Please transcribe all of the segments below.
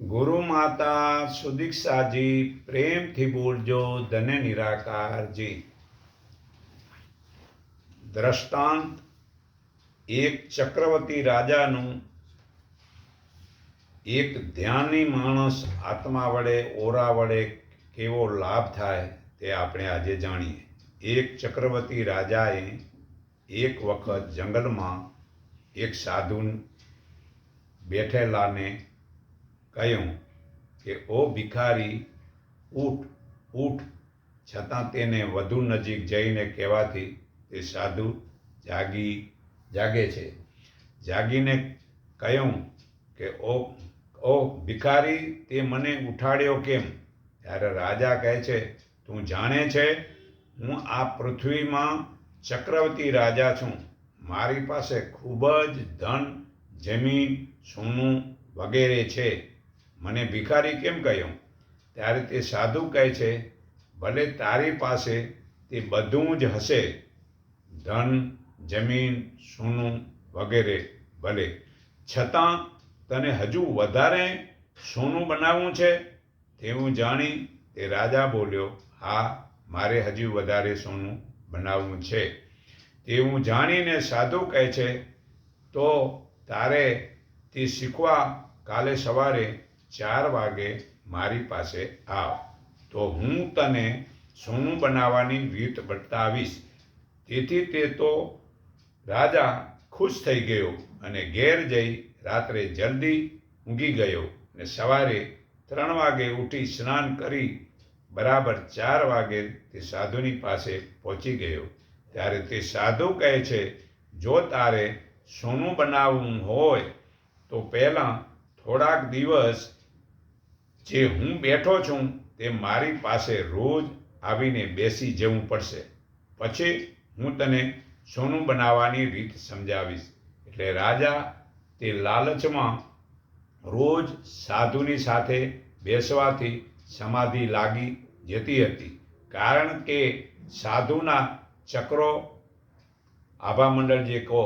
ગુરુ માતા સુદીક્ષાજી, પ્રેમથી બોલજો ધને નિરાકારજી. દ્રષ્ટાંત, એક ચક્રવર્તી રાજાનું એક ધ્યાની માણસ આત્મા વડે, ઓરા વડે કેવો લાભ થાય તે આપણે આજે જાણીએ. એક ચક્રવર્તી રાજાએ એક વખત જંગલમાં એક સાધુ બેઠેલાને કહ્યું કે, ઓ ભિખારી ઊઠ ઊઠ છતાં તેને વધુ નજીક જઈને કહેવાથી તે સાધુ જાગી, જાગે છે. જાગીને કહ્યું કે, ઓ ઓ ભિખારી, તે મને ઉઠાડ્યો કેમ? ત્યારે રાજા કહે છે, તું જાણે છે, હું આ પૃથ્વીમાં ચક્રવર્તી રાજા છું. મારી પાસે ખૂબ જ ધન, જમીન, સોનું વગેરે છે. મને ભિખારી કેમ કહ્યો? ત્યારે તે સાધુ કહે છે, ભલે તારી પાસે તે બધું જ હશે, ધન, જમીન, સોનું વગેરે, ભલે. છતાં તને હજુ વધારે સોનું બનાવવું છે? તેવું જાણી તે રાજા બોલ્યો, હા, મારે હજુ વધારે સોનું બનાવવું છે. તેવું જાણીને સાધુ કહે છે, તો તારે તે શીખવા કાલે સવારે ચાર વાગે મારી પાસે આવ. તો હું તને સોનું બનાવવાની રીત બતાવીશ. તેથી તે તો રાજા ખુશ થઈ ગયો અને ઘેર જઈ રાત્રે જલ્દી ઊંઘી ગયો ને સવારે ત્રણ વાગે ઉઠી સ્નાન કરી બરાબર ચાર વાગે તે સાધુની પાસે પહોંચી ગયો. ત્યારે તે સાધુ કહે છે, જો તારે સોનું બનાવવું હોય, તો પહેલાં થોડાક દિવસ જે હું બેઠો છું તે મારી પાસે રોજ આવીને બેસી જવું પડશે. પછી હું તને સોનું બનાવવાની રીત સમજાવીશ. એટલે રાજા તે લાલચમાં રોજ સાધુની સાથે બેસવાથી સમાધિ લાગી જતી હતી. કારણ કે સાધુના ચક્રો આભામંડળ જે કહો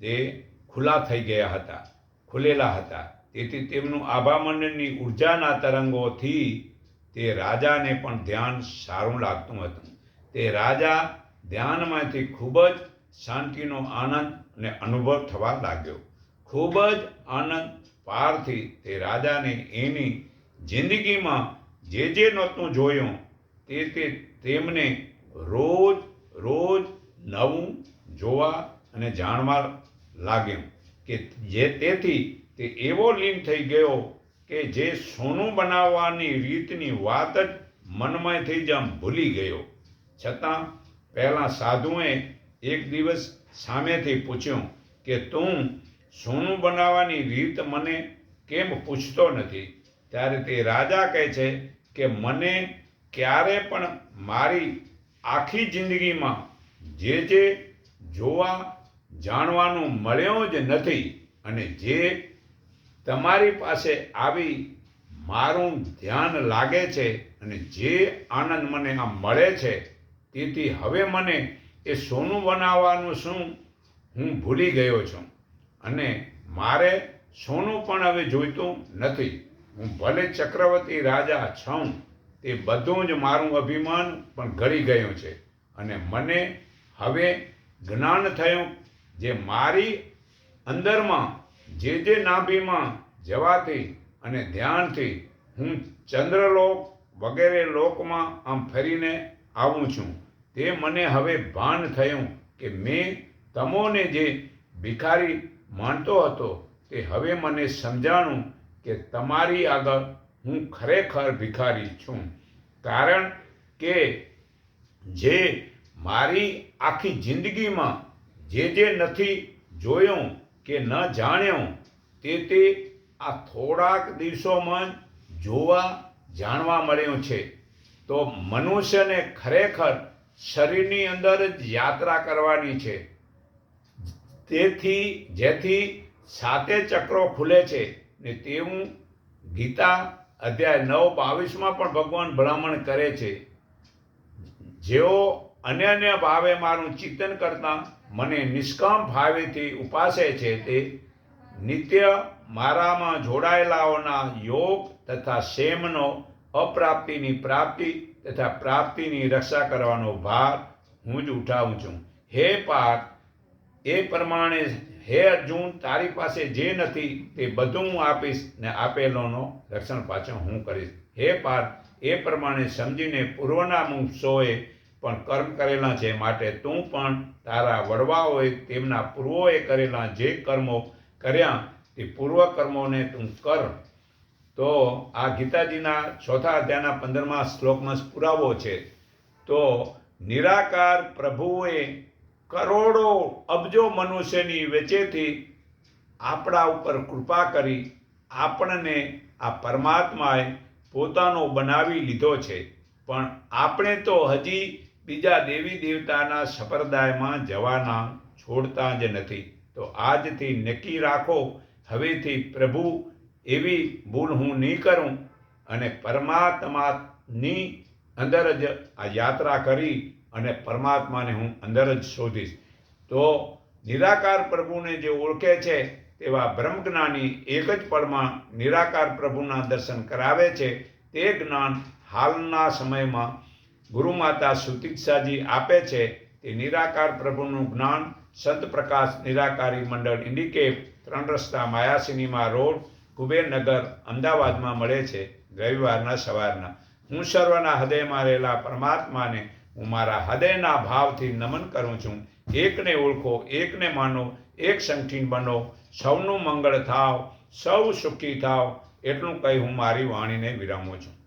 તે ખુલ્લા થઈ ગયા હતા, ખુલેલા હતા. તેથી તેમનું આભામંડળની ઉર્જાના તરંગોથી તે રાજાને પણ ધ્યાન સારું લાગતું હતું. તે રાજા ધ્યાનમાંથી ખૂબ જ શાંતિનો આનંદ અને અનુભવ થવા લાગ્યો. ખૂબ જ આનંદ પારથી તે રાજાને એની જિંદગીમાં જે જે નહોતું જોયું, તે તે તેમને રોજ રોજ નવું જોવા અને જાણવા લાગ્યું કે જે તેથી તે એવો લીન થઈ ગયો કે જે સોનું બનાવવાની રીતની વાત જ મનમાંથી જ આમ ભૂલી ગયો. છતાં પહેલાં સાધુએ એક દિવસ સામેથી પૂછ્યું કે, તું સોનું બનાવવાની રીત મને કેમ પૂછતો નથી? ત્યારે તે રાજા કહે છે કે, મને ક્યારે પણ મારી આખી જિંદગીમાં જે જે જોવા જાણવાનું મળ્યો જ નથી અને જે તમારી પાસે આવી મારું ધ્યાન લાગે છે અને જે આનંદ મને આ મળે છે, તેથી હવે મને એ સોનું બનાવવાનું શું? હું ભૂલી ગયો છું. અને મારે સોનું પણ હવે જોઈતું નથી. હું ભલે ચક્રવર્તી રાજા છું, તે બધું જ મારું અભિમાન પણ ગળી ગયું છે. અને મને હવે જ્ઞાન થયું, જે મારી અંદરમાં જે જે નાભીમાં જવાથી અને ધ્યાનથી હું ચંદ્રલોક વગેરે લોકમાં આમ ફરીને આવું છું, તે મને હવે ભાન થયું કે મેં તમોને જે ભિખારી માનતો હતો તે હવે મને સમજાણું કે તમારી આગળ હું ખરેખર ભિખારી છું. કારણ કે જે મારી આખી જિંદગીમાં જે જે નથી જોયું કે ન જાણ્યું તે તે આ થોડાક દિવસોમાં જોવા, જાણવા મળ્યું છે. તો મનુષ્યને ખરેખર શરીરની અંદર જ યાત્રા કરવાની છે. તેથી, જેથી સાતે ચક્રો ખુલે છે ને તેવું ગીતા અધ્યાય નવ બાવીસમાં પણ ભગવાન ભલામણ કરે છે. જેઓ અન્ય અન્ય ભાવે મારું ચિંતન કરતા મને નિષ્કામ ભાવેથી ઉપાસે છે તે નિત્ય મારામાં જોડાયેલાઓના યોગ તથા સેમનો અપ્રાપ્તિની પ્રાપ્તિ તથા પ્રાપ્તિની રક્ષા કરવાનો ભાર હું જ ઉઠાવું છું. હે પાર્થ, એ પ્રમાણે હે અર્જુન, તારી પાસે જે નથી તે બધું હું આપીશ ને આપેલોનો રક્ષણ પાછળ હું કરીશ. હે પાર્થ, એ પ્રમાણે સમજીને પૂર્વના મુમુક્ષોએ પણ કર્મ કરેલા છે માટે તું પણ તારા વડવાઓએ તેમના પૂર્વોએ કરેલા જે કર્મો કર્યા, તે પૂર્વ કર્મોને તું કર. તો આ ગીતાજીના ચોથા અધ્યાયના પંદરમા શ્લોકમાં પુરાવો છે. તો નિરાકાર પ્રભુએ કરોડો અબજો મનુષ્યની વચ્ચેથી આપણા ઉપર કૃપા કરી આપણને આ પરમાત્માએ પોતાનો બનાવી લીધો છે. પણ આપણે તો હજી બીજા દેવી દેવતાના સંપ્રદાયમાં જવાના, છોડતા જ નથી. તો આજથી નક્કી રાખો, હવેથી પ્રભુ, એવી ભૂલ હું નહીં કરું. અને પરમાત્માની અંદર જ આ યાત્રા કરી અને પરમાત્માને હું અંદર જ શોધીશ. તો નિરાકાર પ્રભુને જે ઓળખે છે, તેવા બ્રહ્મજ્ઞાની એક જ પળમાં નિરાકાર પ્રભુના દર્શન કરાવે છે. તે જ્ઞાન હાલના સમયમાં ગુરુમાતા સુતિક્ષાજી આપે છે તે નિરાકાર પ્રભુનું જ્ઞાન સંત પ્રકાશ નિરાકારી મંડળ ઇન્ડિકેપ ત્રણ રસ્તા માયા સિનેમા રોડ, કુબેરનગર, અમદાવાદમાં મળે છે રવિવારના સવારના. હું સર્વના હૃદયમાં રહેલા પરમાત્માને હું મારા હૃદયના ભાવથી નમન કરું છું. એકને ઓળખો, એકને માનો, એક સંઠીન બનો. સૌનું મંગળ થાવ, સૌ સુખી થાવ, એટલું કહી હું મારી વાણીને વિરામું છું.